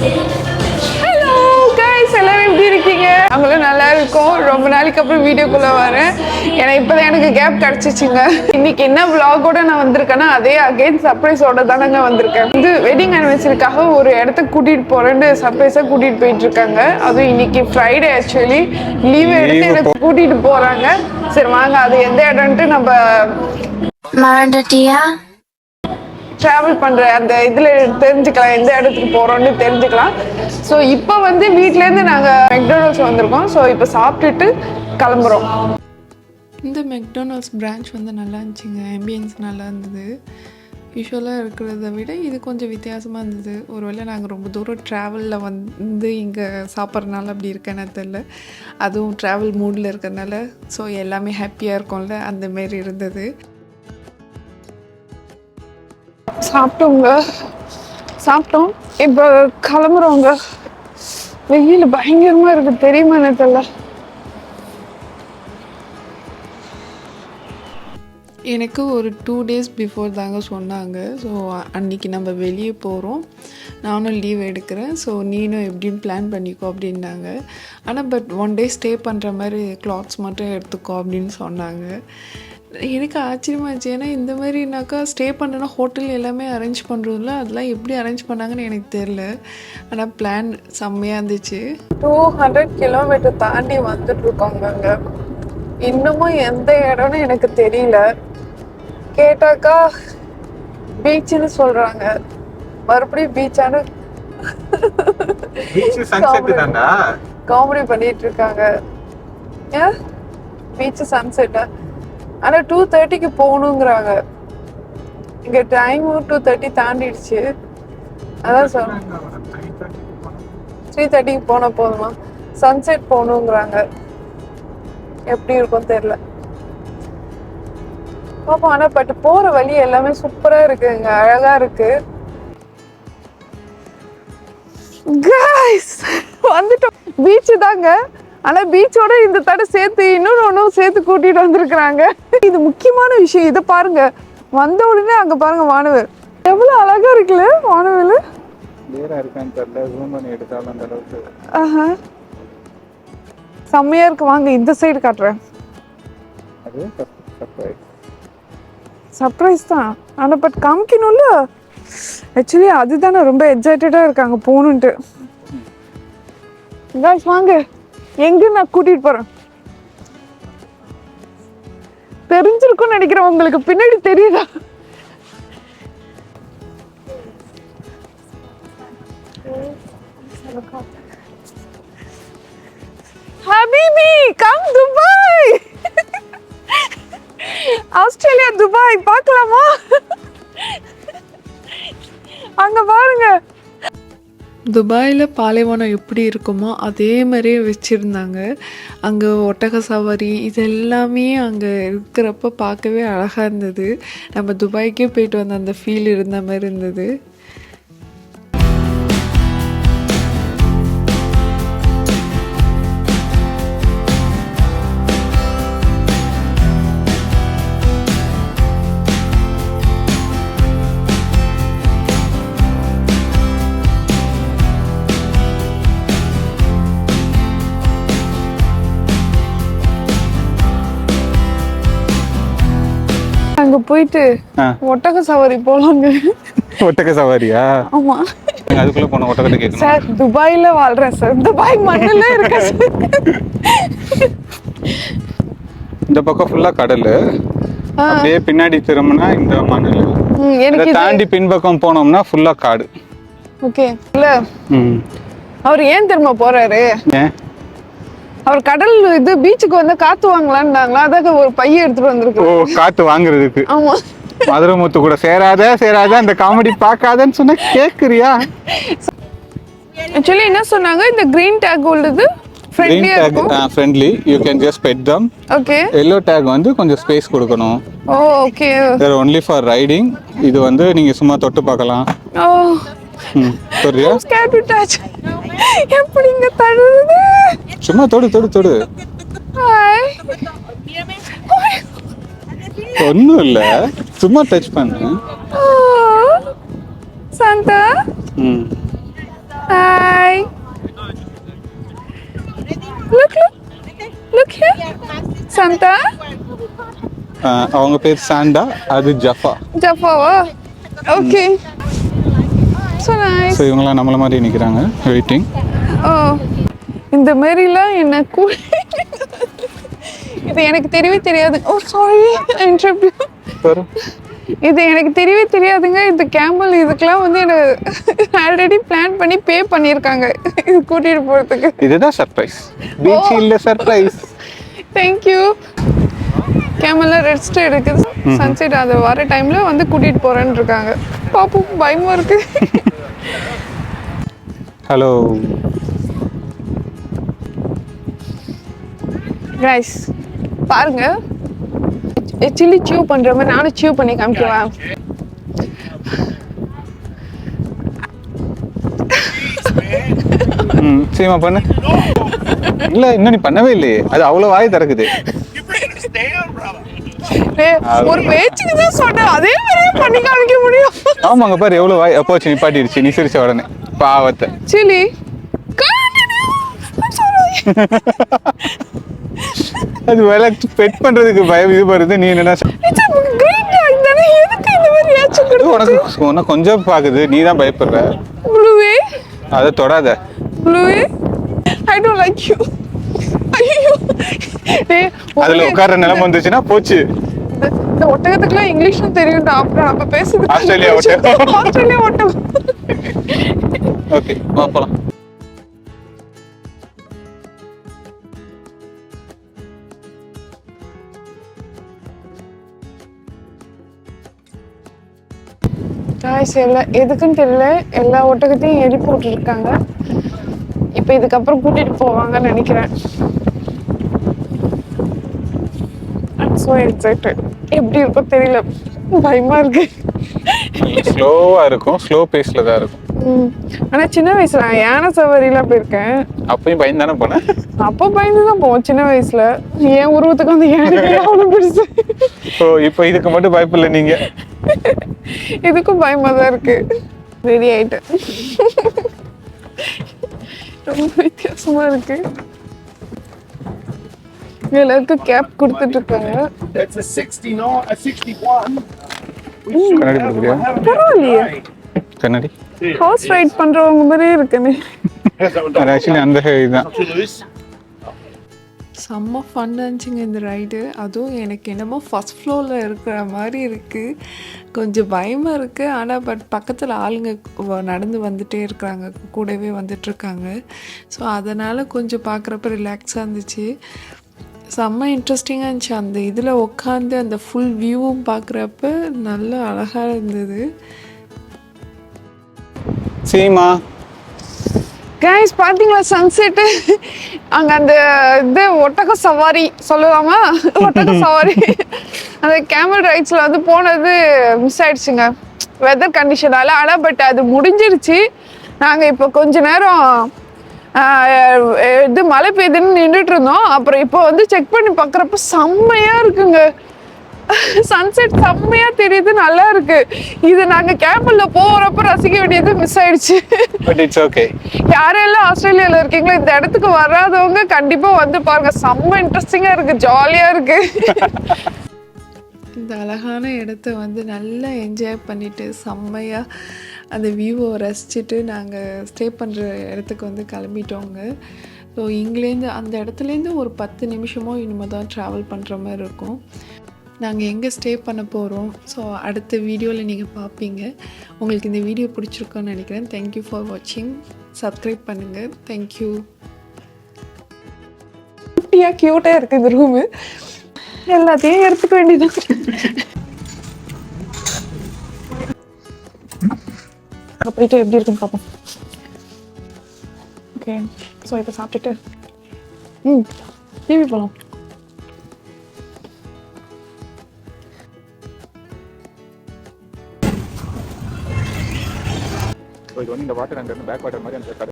Hello guys எல்லாரும் எப்படி இருக்கீங்க? அவங்களும் நல்லா இருக்கும். ரொம்ப நாளைக்கு அப்புறம் வீடியோக்குள்ள வரேன். ஏன்னா இப்போதான் எனக்கு கேப் கிடைச்சிச்சுங்க. இன்னைக்கு என்ன vlog-ஓட நான் வந்திருக்கேன்னா அதே அகைன் சர்ப்ரைஸோட தானங்க வந்திருக்கேன். இது வெட்டிங் அனிவர்சரிக்காக ஒரு இடத்துக்கு கூட்டிட்டு போறேன்னு சர்ப்ரைஸா கூட்டிட்டு போயிட்டு இருக்காங்க. அதுவும் இன்னைக்கு ஃப்ரைடே ஆக்சுவலி லீவ் எடுத்து எனக்கு கூட்டிட்டு போறாங்க. சரி வாங்க அது எந்த இடம்ன்ட்டு நம்ம மறந்துட்டியா? ட்ராவல் பண்ணுற அந்த இதில் தெரிஞ்சுக்கலாம் எந்த இடத்துக்கு போகிறோன்னு தெரிஞ்சுக்கலாம். ஸோ இப்போ வந்து வீட்டிலேருந்து நாங்கள் மெக்டானல்ஸ் வந்திருக்கோம். ஸோ இப்போ சாப்பிட்டுட்டு கிளம்புறோம். இந்த மெக்டொனால்ட்ஸ் பிரான்ச் வந்து நல்லா இருந்துச்சுங்க. ஆம்பியன்ஸ் நல்லா இருந்தது. யூஸ்வலாக இருக்கிறத விட இது கொஞ்சம் வித்தியாசமாக இருந்தது. ஒருவேளை நாங்கள் ரொம்ப தூரம் ட்ராவலில் வந்து இங்கே சாப்பிட்றதுனால அப்படி இருக்கேன்னு தெரில அதுவும் ட்ராவல் மூடில் இருக்கிறதுனால ஸோ எல்லாமே ஹாப்பியாக இருக்கும்ல அந்த மாரி இருந்தது. சாப்பிட்டோங்க. சாப்பிட்டோம். இப்போ கிளம்புறோங்க. வெயில் பயங்கரமாக இருக்கு. தெரியுமா எனக்கு எனக்கு ஒரு டூ டேஸ் பிஃபோர் தாங்க சொன்னாங்க. ஸோ அன்றைக்கி நம்ம வெளியே போகிறோம் நானும் லீவ் எடுக்கிறேன். ஸோ நீனும் எப்படின்னு பிளான் பண்ணிக்கோ அப்படின்னாங்க. ஆனால் பட் ஒன் டே ஸ்டே பண்ணுற மாதிரி கிளாத்ஸ் மட்டும் எடுத்துக்கோ அப்படின்னு சொன்னாங்க. எனக்கு ஆச்சரியமாச்சு. ஏன்னா இந்த மாதிரினாக்கா ஸ்டே பண்ணுறனா ஹோட்டல் எல்லாமே அரேஞ்ச் பண்ணுறதுல அதெல்லாம் எப்படி அரேஞ்ச் பண்ணாங்கன்னு எனக்கு தெரில ஆனால் பிளான் செம்மையாக இருந்துச்சு. டூ ஹண்ட்ரட் கிலோமீட்டர் தாண்டி வந்துட்டு இருக்கோங்க இன்னமும் எந்த இடம்னு எனக்கு தெரியல. கேட்டாக்கா பீச்சுன்னு சொல்றாங்க. மறுபடியும் பீச்சான்னு பீச் சன்செட் தான்டா காமெடி பண்ணிட்டு இருக்காங்க. ஏன்? பீச் சன்செட்டா ஆனா டூ தேர்ட்டிக்கு போகணுங்கிறாங்க. இங்க டைமும் டூ தேர்ட்டி தாண்டிடுச்சு. அதான் சொல்றேன். த்ரீ தேர்ட்டிக்கு போனா போதுமா? சன்செட் போகணுங்கிறாங்க. எப்படி இருக்கும் தெரியல. பார்ப்போம் ஆனால் பட் போற வழி எல்லாமே சூப்பரா இருக்குங்க. அழகா இருக்கு. வந்துட்டோம். பீச்சு தாங்க. ஆனா பீச்சோட இந்த தடை சேர்த்து இன்னொரு ஒன்றும் சேர்த்து கூட்டிட்டு வந்திருக்கிறாங்க. இது முக்கியமான விஷயம். இதை பாருங்க. வந்த உடனே அங்க பாருங்க வானவர். எவ்வளவு அழகா இருக்குல்ல வானவில்? வேற இருக்கான்னு தெரியல. ஜூம் பண்ணி எடுத்தாலும் அந்த அளவுக்கு. ஆஹா. செம்மையா இருக்கு. வாங்க இந்த சைடு காட்டுறேன். அது சர்ப்ரைஸ் சர்ப்ரைஸ் தான். ஆனா பட் காமிக்கணும்ல? ஆக்சுவலி அதுதானே. ரொம்ப எக்ஸைட்டடா இருக்காங்க. போகணுன்ட்டு. காய்ஸ் வாங்க. எங்க நான் கூட்டிட்டு போறேன். தெரிஞ்சிருக்கும்னு நினைக்கிறேன். உங்களுக்கு பின்னாடி தெரியுதா? ஹபிபி கம் துபாய் ஆஸ்திரேலியா துபாய் பார்க்கலாமா? அங்க பாருங்க. துபாயில் பாலைவனம் எப்படி இருக்குமோ அதே மாதிரியே வச்சுருந்தாங்க. அங்கே ஒட்டக சவாரி இது எல்லாமே அங்கே இருக்கிறப்ப பார்க்கவே அழகாக இருந்தது. நம்ம துபாய்க்கே போயிட்டு வந்த அந்த ஃபீல் இருந்த மாதிரி இருந்தது. அங்க போயிட்டு. ஒட்டக சவாரி போலாங்க. ஒட்டக சவாரியா? ஆமா. அதுக்குள்ள போன ஒட்டகத்தை கேட்கணும். சார் துபாயில வாழ்றேன் சார். துபாய் மண்ணுல இருக்க இந்த பக்கம் ஃபுல்லா கடல். அப்படியே பின்னாடி திரும்பினா இந்த மணல் எனக்கு தாண்டி பின்பக்கம் போனோம்னா ஃபுல்லா காடு. ஓகே. இல்ல. அவர் ஏன் திரும்ப போறாரு? ஏன்? அவர் கடல் இது பீச்சுக்கு வந்து காத்து வாங்கலான்னாங்களா அதாக ஒரு பைய எடுத்துட்டு ஓ வந்திருக்கு காத்து வாங்குறதுக்கு. ஆமா. மதுரமுத்து கூட சேராத சேராத அந்த காமெடி பார்க்காதன்னு சொன்னா கேக்குறியா? ஆக்சுவலி என்ன சொன்னாங்க? இந்த கிரீன் டேக் உள்ளது டேக் இருக்கும். Friendly you can just pet them okay yellow tag வந்து கொஞ்சம் ஸ்பேஸ் கொடுக்கணும். ஓ okay they're only for riding இது வந்து நீங்க சும்மா தொட்டு பார்க்கலாம். ஓ. ம் சரியா ஸ்கேர் டு டச் எப்படிங்க தழுவுது சும்மா தொடு தொடு தொடு. ஒன்றும் இல்லை. சும்மா டச் பண்ணு. சாந்தா. ம். Hi look look look here Santa. அவங்க பேர் சாண்டா அது ஜஃபா. ஜப்பாவா ஓகே ஸோ ஸோ இவங்களாம் நம்மள மாதிரி நிற்கிறாங்க வெயிட்டிங் ஓ. இந்த மாதிரிலாம் என்ன கூ இது எனக்கு தெரியவே தெரியாது. ஓ சாரி இன்டர்வியூ இது எனக்கு தெரியவே தெரியாதுங்க. இந்த கேமல் இதுக்கெல்லாம் வந்து எனக்கு ஆல்ரெடி பிளான் பண்ணி பே பண்ணியிருக்காங்க. இது கூட்டிகிட்டு போகிறதுக்கு இதுதான் சர்ப்ரைஸ் பீச் இல்ல சர்ப்ரைஸ் தேங்க்யூ கேமலில் ரெஸ்ட் எடுக்குது. சன்செட் அது வர டைமில் வந்து கூட்டிகிட்டு போகிறேன்னு இருக்காங்க. பாப்போம். பயமாக இருக்குது ஹலோ கைஸ் பாருங்க. சில்லி சியூ பண்ற மாதிரி நானும் சியூ பண்ணி காமிக்கவா? ம் சரிம்மா பண்ணு. இல்ல இன்னும் நீ பண்ணவே இல்லையே. அது அவ்வளவு வாய் திறக்குது. ஒரு பேச்சுக்கு தான் சொன்னேன். அதே மாதிரியே பண்ணி காமிக்க முடியும். ஆமாங்க பாரு எவ்வளவு வாய் அப்போ வச்சு நிப்பாட்டிடுச்சு. நீ சிரிச்ச உடனே. பாவத்தை. சில்லி அது வேலை பெட் பண்றதுக்கு பயம் இது வருது நீ அது உனக்கு உனக்கு கொஞ்சம் பாக்குது நீ தான் பயப்படுற. ப்ளூவே அதை தொடாத. ப்ளூவே ஐ டோன்ட் லைக் யூ அதுல உட்கார்ற நிலைமை வந்துச்சுன்னா போச்சு. இந்த- ஒட்டகத்துக்குலாம் இங்கிலீஷும் தெரியும்டா அப்புறம் நம்ம பேசுறது ஆஸ்திரேலியா ஒட்டகம். ஆஸ்திரேலியா ஒட்டகம். ஓகே. வா போலாம். காய்ஸ் எல்லா எதுக்குன்னு தெரியல. எல்லா ஒட்டகத்தையும் எழுப்பி விட்டுருக்காங்க இப்போ இதுக்கப்புறம் கூட்டிட்டு போவாங்கன்னு நினைக்கிறேன். ஸோ எக்ஸைட்டட் எப்படி இருக்கும் தெரியல. பயமா இருக்கு. ஸ்லோவா இருக்கும். ஸ்லோ பேஸ்ல தான் இருக்கும். ஆனா சின்ன வயசுல நான் யானை சவாரிலாம் போயிருக்கேன். அப்பயும் பயந்து தானே போனேன்? அப்போ பயந்து தான் போவோம். சின்ன வயசுல. என் உருவத்துக்கு வந்து யானை அவ்வளோ பெருசு. ஓ இப்போ இதுக்கு மட்டும் பயப்பில்லை நீங்க? இதுக்கும் பயமா தான் இருக்கு. ரெடி ஆயிட்டேன். ரொம்ப வித்தியாசமா இருக்கு. எல்லாருக்கும் கேப் கொடுத்துட்டு இருக்காங்க It's a 69, a 61. கண்ணாடி கொடுக்குறியா? பரவாயில்லையே. கண்ணாடி? ஹார்ஸ் ரைட் பண்றவங்க மாதிரியே இருக்குன்னு அது ஆக்சுவலி அந்த இதுதான். செம்ம ஃபன் இருந்துச்சுங்க இந்த ரைடு அதுவும் எனக்கு என்னமோ ஃபஸ்ட் ஃப்ளோரில் இருக்கிற மாதிரி இருக்குது கொஞ்சம் பயமாக இருக்குது ஆனால் பட் பக்கத்தில் ஆளுங்க நடந்து வந்துட்டே இருக்கிறாங்க. கூடவே வந்துட்டுருக்காங்க ஸோ அதனால் கொஞ்சம் பார்க்குறப்ப ரிலாக்ஸாக இருந்துச்சு. செம்ம இன்ட்ரெஸ்டிங்காக இருந்துச்சு. அந்த இதில் உட்காந்து அந்த ஃபுல் வியூவும் பார்க்குறப்ப நல்ல அழகாக இருந்தது. சீமா கைஸ் பாத்தீங்களா சன்செட் அங்க அந்த இது ஒட்டக சவாரி சொல்லலாமா? ஒட்டக சவாரி. அந்த கேமல் ரைட்ஸ்ல வந்து போனது மிஸ் ஆயிடுச்சுங்க. வெதர் கண்டிஷனால ஆனா பட் அது முடிஞ்சிருச்சு. நாங்க இப்போ கொஞ்ச நேரம் இது மழை பெய்யுதுன்னு நின்றுட்டு இருந்தோம். அப்புறம் இப்போ வந்து செக் பண்ணி பார்க்குறப்ப செம்மையா இருக்குங்க. சன்செட் செம்மையா தெரியுது நல்லா இருக்கு. இது நாங்க கேபிள்ல போறப்ப ரசிக்க வேண்டியது மிஸ் ஆயிடுச்சு. பட் இட்ஸ் ஓகே யாரெல்லாம் ஆஸ்திரேலியால இருக்கீங்களோ இந்த இடத்துக்கு வராதவங்க கண்டிப்பா வந்து பாருங்க. செம்ம இன்ட்ரெஸ்டிங்கா இருக்கு ஜாலியா இருக்கு. இந்த அழகான இடத்த வந்து நல்லா என்ஜாய் பண்ணிட்டு செம்மையாக அந்த வியூவை ரசிச்சுட்டு நாங்கள் ஸ்டே பண்ணுற இடத்துக்கு வந்து கிளம்பிட்டோங்க. ஸோ இங்கேருந்து அந்த இடத்துலேருந்து ஒரு பத்து நிமிஷமோ இனிமேல் தான் ட்ராவல் பண்ணுற மாதிரி இருக்கும். நாங்கள் எங்கே ஸ்டே பண்ண போகிறோம் ஸோ அடுத்த வீடியோவில் நீங்கள் பார்ப்பீங்க உங்களுக்கு இந்த வீடியோ பிடிச்சிருக்கோன்னு நினைக்கிறேன். தேங்க்யூ ஃபார் வாட்சிங் சப்ஸ்கிரைப் பண்ணுங்கள் தேங்க்யூ குட்டியாக க்யூட்டாக இருக்குது இந்த ரூமு எல்லாத்தையும் எடுத்துக்க வேண்டியது அங்க போயிட்டு எப்படி இருக்குன்னு பார்ப்போம் ஓகே ஸோ இப்போ சாப்பிட்டுட்டு. ம் டிவி போகலாம் இது வந்து இந்த வாட்டர் அங்கே பேக் வாட்டர் மாதிரி அந்த